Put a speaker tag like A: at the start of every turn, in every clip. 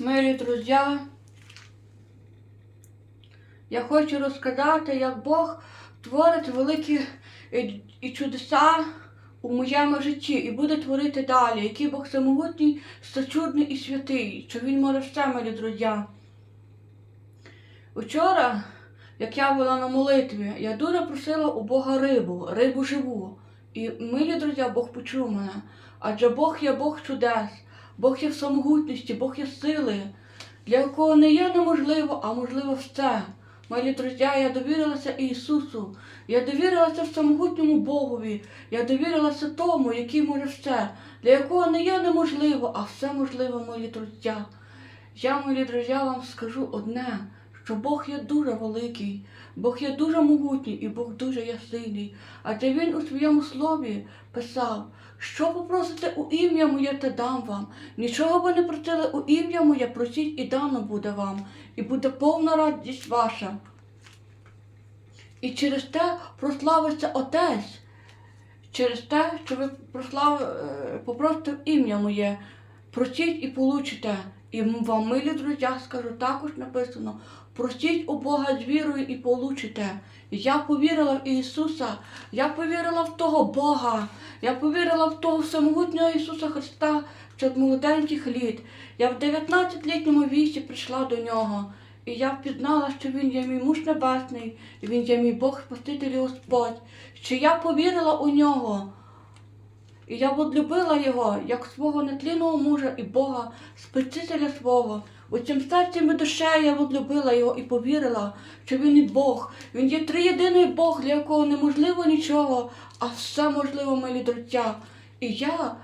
A: Милі друзі, я хочу розказати, як Бог творить великі і- чудеса у моєму житті і буде творити далі, який Бог самогутній, всечудний і святий, що Він може все, милі друзі. Вчора, як я була на молитві, я дуже просила у Бога рибу, рибу живу. І, милі друзі, Бог почув мене. Адже Бог є Бог чудес, Бог є в самогутності, Бог є сили, для якого не є неможливо, а можливо все. Мої друзі, я довірилася Ісусу, я довірилася в самогутньому Богові, я довірилася тому, який може все, для якого не є неможливо, а все можливо, мої друзі. Я, мої друзі, вам скажу одне, що Бог є дуже великий, Бог є дуже могутній і Бог дуже є сильний. Адже Він у своєму слові писав, що попросите у ім'я моє, те дам вам. Нічого ви не просили у ім'я моє, просіть і дано буде вам, і буде повна радість ваша. І через те прославиться Отець, через те, що ви прослав... е, попросите ім'я моє, просіть і получите. І вам, милі друзі, скажу, також написано, просіть у Бога з вірою і получите. Я повірила в Ісуса, я повірила в того Бога, я повірила в того всемогутнього Ісуса Христа ще з молоденьких літ. Я в 19-літньому віці прийшла до нього. І я впізнала, що Він є мій муж небесний, і Він є мій Бог, Спаситель і Господь, що я повірила у нього. І я возлюбила його, як свого нетлінного мужа і Бога, Спасителя свого. У цім серцем і душею я возлюбила його і повірила, що він і Бог. Він є триєдиний Бог, для якого неможливо нічого, а все можливо, милі друзі. І я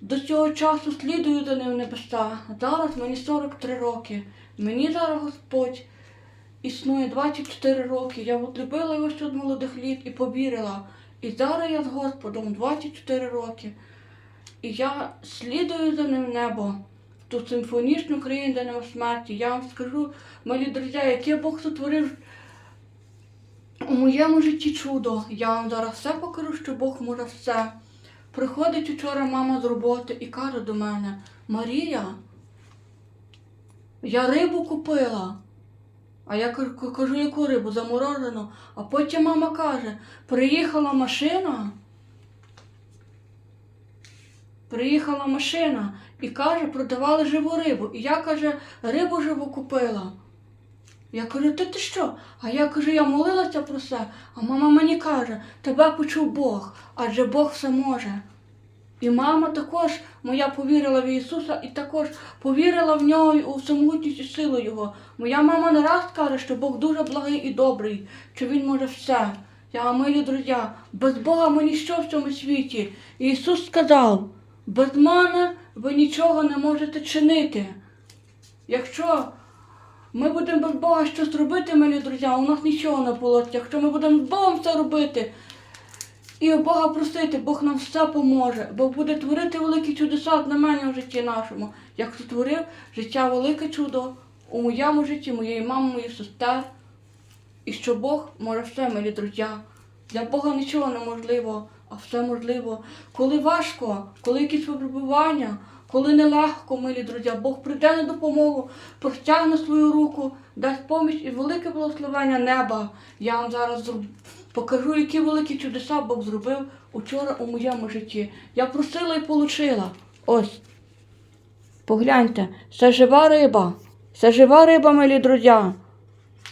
A: до цього часу слідую за ним небеса. Зараз мені 43 роки. Мені зараз Господь існує 24 роки. Я возлюбила його ще з молодих літ і повірила. І зараз я з Господом 24 роки. І я слідую за ним небо, в ту симфонічну країну, де смерті. Я вам скажу, мої друзі, яке Бог сотворив у моєму житті чудо. Я вам зараз все покажу, що Бог може все. Приходить вчора мама з роботи і каже до мене: Марія, я рибу купила. А я кажу, яку рибу заморожену. А потім мама каже, приїхала машина. Приїхала машина і каже, продавали живу рибу. І я каже, рибу живу купила. Я кажу, ти ти що? А я кажу, я молилася про це. А мама мені каже, тебе почув Бог, адже Бог все може. І мама також моя повірила в Ісуса і також повірила в нього і у самотність і силу Його. Моя мама не раз каже, що Бог дуже благий і добрий, що Він може все. Я, милі друзі, без Бога ми ніщо в цьому світі. І Ісус сказав, без мене ви нічого не можете чинити. Якщо ми будемо без Бога щось робити, милі друзі, у нас нічого не вийде. Якщо ми будемо з Богом це робити, і у Бога просити, Бог нам все поможе, Бог буде творити великі чудеса знамення в житті нашому, як створив життя велике чудо у моєму житті, моєї мами, моїх сестер. І що Бог може все, милі друзі. Для Бога нічого неможливо, а все можливо. Коли важко, коли якісь випробування, коли нелегко, милі друзі, Бог прийде на допомогу, простягне свою руку, дасть поміч і велике благословення неба. Я вам зараз зроб- покажу, які великі чудеса Бог зробив учора у моєму житті. Я просила і получила. Ось. Погляньте, це жива риба. Це жива риба, милі друзі.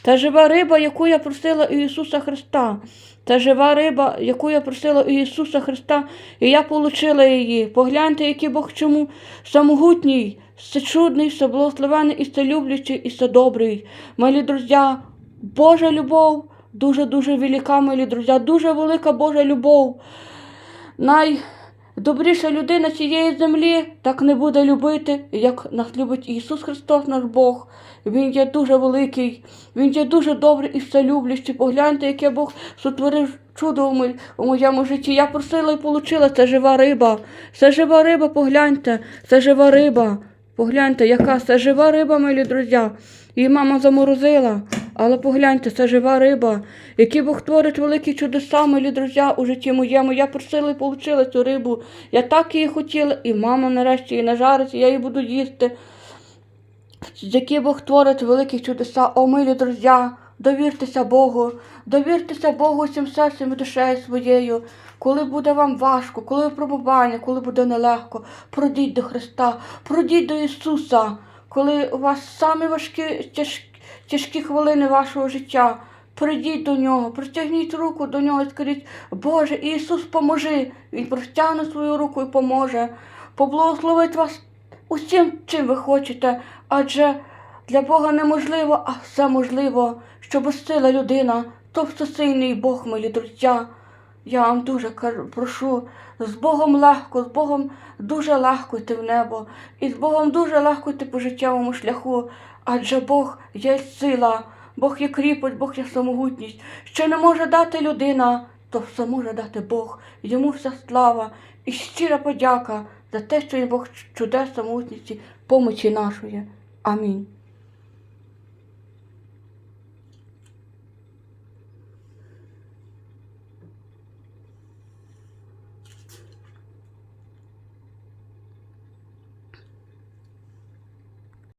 A: Та жива риба, яку я просила у Ісуса Христа. Та жива риба, яку я просила у Ісуса Христа, і я получила її. Погляньте, який Бог чому самогутній, всечудний, всеблагословений і вселюблячий, і вседобрий. Милі друзі, Божа любов, дуже-дуже велика, милі друзі, дуже велика Божа любов. Найдобріша людина цієї землі так не буде любити, як нас любить Ісус Христос, наш Бог. Він є дуже великий, Він є дуже добрий і вселюблющий. Погляньте, яке Бог сотворив чудо у моєму житті. Я просила і получила, це жива риба. Це жива риба, погляньте, це жива риба. Погляньте, яка це жива риба, милі друзі. Її мама заморозила. Але погляньте, це жива риба. Який Бог творить великі чудеса, милі друзі, у житті моєму. Я просила і получила цю рибу. Я так її хотіла, і мама нарешті її нажарить, і я її буду їсти. які Бог творить великі чудеса. О, милі друзі, довіртеся Богу, довіртеся Богу всім серцем і душею своєю. Коли буде вам важко, коли випробування, коли буде нелегко, пройдіть до Христа, пройдіть до Ісуса, коли у вас самі важкі тяжкі, тяжкі хвилини вашого життя. Прийдіть до нього, протягніть руку до нього і скажіть, Боже, Ісус, поможи. Він простягне свою руку і поможе. Поблагословить вас усім, чим ви хочете, адже для Бога неможливо, а все можливо, що безсила людина, то всесильний Бог, милі друзі. Я вам дуже кажу, прошу, з Богом легко, з Богом дуже легко йти в небо, і з Богом дуже легко йти по життєвому шляху, адже Бог є сила, Бог є кріпость, Бог є самогутність. Що не може дати людина, то все може дати Бог. Йому вся слава і щира подяка за те, що Бог чудес самогутності, помочі нашої. Амінь.